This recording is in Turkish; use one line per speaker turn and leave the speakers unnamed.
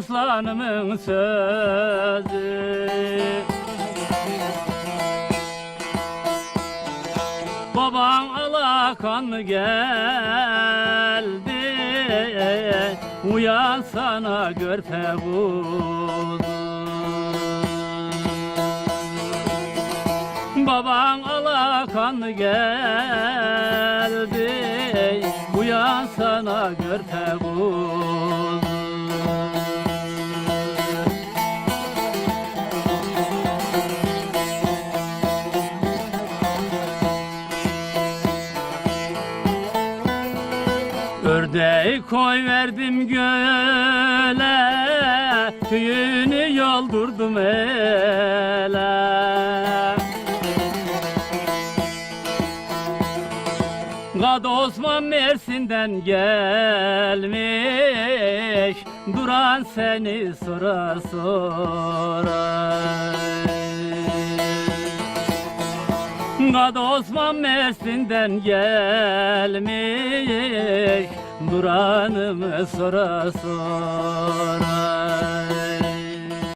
hanımın sözü. Baban alakan geldi? Uyan sana görpe buldu Baban alakan geldi? Uyan sana görpe Ördeği koy verdim göle Tüyünü yoldurdum ele. Kad Osman Mersin'den gelmiş Duran seni sorar sorar Kad Osman Mersin'den gelmiş Duranımı sorar sorar